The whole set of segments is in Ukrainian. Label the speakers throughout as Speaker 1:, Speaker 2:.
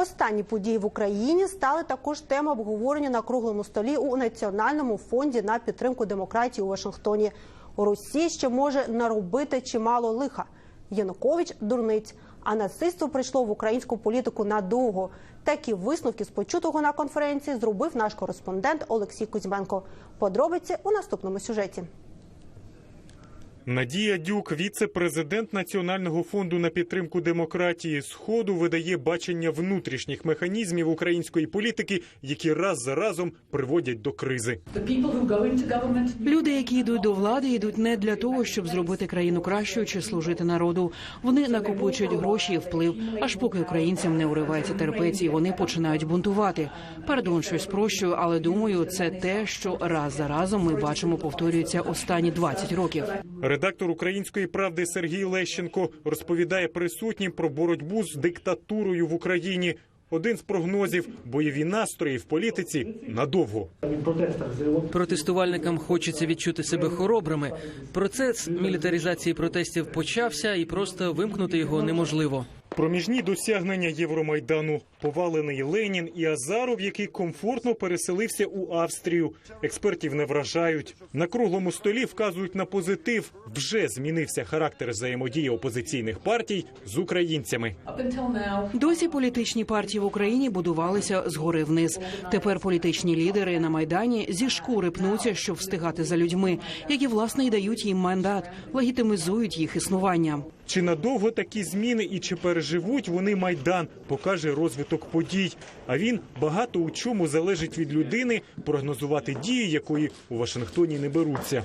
Speaker 1: Останні події в Україні стали також темою обговорення на круглому столі у Національному фонді на підтримку демократії у Вашингтоні. Росія ще може наробити чимало лиха. Янукович дурниць. А нацистство прийшло в українську політику надовго. Такі висновки з почутого на конференції зробив наш кореспондент Олексій Кузьменко. Подробиці у наступному сюжеті.
Speaker 2: Надія Дюк, віце-президент Національного фонду на підтримку демократії Сходу, видає бачення внутрішніх механізмів української політики, які раз за разом приводять до кризи.
Speaker 3: Люди, які йдуть до влади, йдуть не для того, щоб зробити країну кращою чи служити народу. Вони накопичують гроші і вплив, аж поки українцям не уривається терпець, і вони починають бунтувати. Пардон, щось спрощую, але думаю, це те, що раз за разом ми бачимо, повторюється останні 20 років.
Speaker 2: Редактор української правди Сергій Лещенко розповідає присутнім про боротьбу з диктатурою в Україні. Один з прогнозів бойові настрої в політиці надовго.
Speaker 4: Протестувальникам хочеться відчути себе хоробрими. Процес мілітаризації протестів почався, і просто вимкнути його неможливо.
Speaker 2: Проміжні досягнення Євромайдану, повалений Ленін і Азаров, який комфортно переселився у Австрію. Експертів не вражають. На круглому столі вказують на позитив. Вже змінився характер взаємодії опозиційних партій з українцями.
Speaker 3: Досі політичні партії в Україні будувалися згори вниз. Тепер політичні лідери на майдані зі шкури пнуться, щоб встигати за людьми, які власне й дають їм мандат, легітимізують їх існування.
Speaker 2: Чи надовго такі зміни і чи переживуть вони майдан, покаже розвиток подій. А він багато у чому залежить від людини, прогнозувати дії, якої у Вашингтоні не беруться.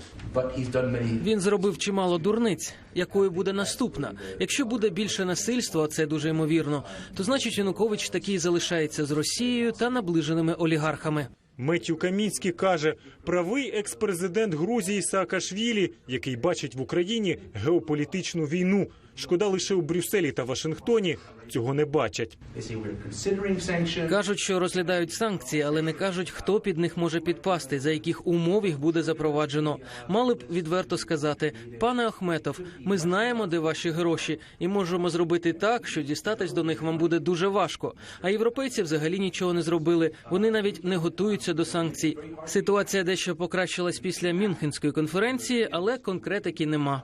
Speaker 4: Він зробив чимало дурниць. Якою буде наступна? Якщо буде більше насильства, а це дуже ймовірно, то значить Янукович таки залишається з Росією та наближеними олігархами.
Speaker 2: Меттю Камінський каже, правий екс-президент Грузії Саакашвілі, який бачить в Україні геополітичну війну. Шкода лише у Брюсселі та Вашингтоні цього не бачать.
Speaker 4: Кажуть, що розглядають санкції, але не кажуть, хто під них може підпасти, за яких умов їх буде запроваджено. Мали б відверто сказати, пане Ахметов, ми знаємо, де ваші гроші, і можемо зробити так, що дістатись до них вам буде дуже важко. А європейці взагалі нічого не зробили. Вони навіть не готуються до санкцій. Ситуація дещо покращилась після Мюнхенської конференції, але конкретики нема.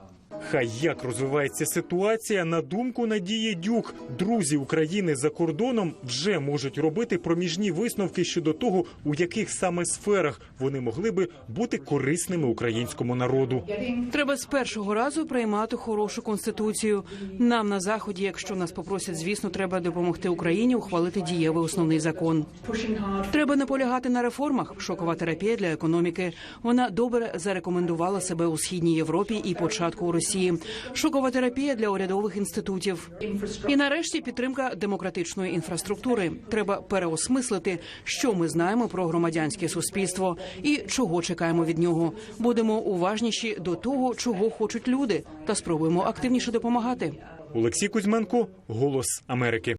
Speaker 2: Хай як розвивається ситуація, на думку Надії Дюк, друзі України за кордоном вже можуть робити проміжні висновки щодо того, у яких саме сферах вони могли би бути корисними українському народу.
Speaker 3: Треба з першого разу приймати хорошу конституцію. Нам на заході, якщо нас попросять, звісно, треба допомогти Україні ухвалити дієвий основний закон. Треба наполягати на реформах. Шокова терапія для економіки. Вона добре зарекомендувала себе у східній Європі і початку у Росії. Шокова терапія для урядових інститутів. І нарешті підтримка демократичної інфраструктури. Треба переосмислити, що ми знаємо про громадянське суспільство і чого чекаємо від нього. Будемо уважніші до того, чого хочуть люди, та спробуємо активніше допомагати.
Speaker 2: Олексій Кузьменко, Голос Америки.